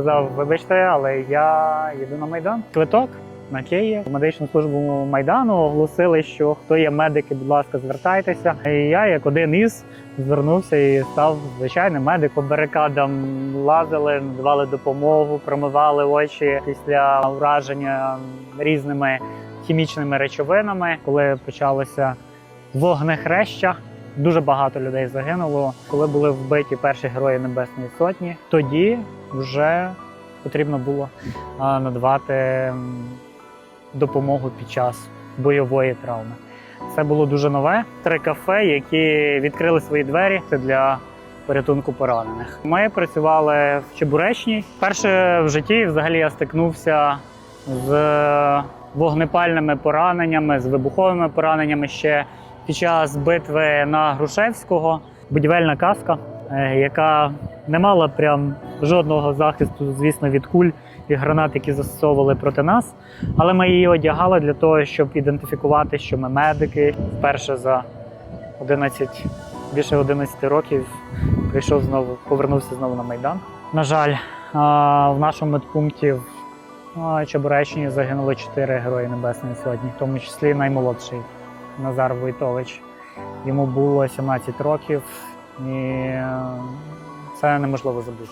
сказав: вибачте, але я їду на майдан. Квиток на Київ. Медичну службу майдану оголосили, що хто є медики, будь ласка, звертайтеся. І я, як один із, звернувся і став звичайним медиком. Барикадам лазили, надавали допомогу, промивали очі після ураження різними хімічними речовинами, коли почалося вогнехреща. Дуже багато людей загинуло. Коли були вбиті перші герої Небесної Сотні, тоді вже потрібно було надавати допомогу під час бойової травми. Це було дуже нове. Три кафе, які відкрили свої двері для порятунку поранених. Ми працювали в Чебуречній. Перше в житті взагалі я стикнувся з вогнепальними пораненнями, з вибуховими пораненнями ще під час битви на Грушевського. Будівельна каска, е, яка не мала прям жодного захисту, звісно, від куль і гранат, які застосовували проти нас. Але ми її одягали для того, щоб ідентифікувати, що ми медики. Вперше за 11, більше 11 років прийшов знову, повернувся знову на Майдан. На жаль, в нашому медпункті в Чебуреччині загинули 4 герої Небесної Сотні, в тому числі наймолодший Назар Войтович. Йому було 17 років, і е, це неможливо забути.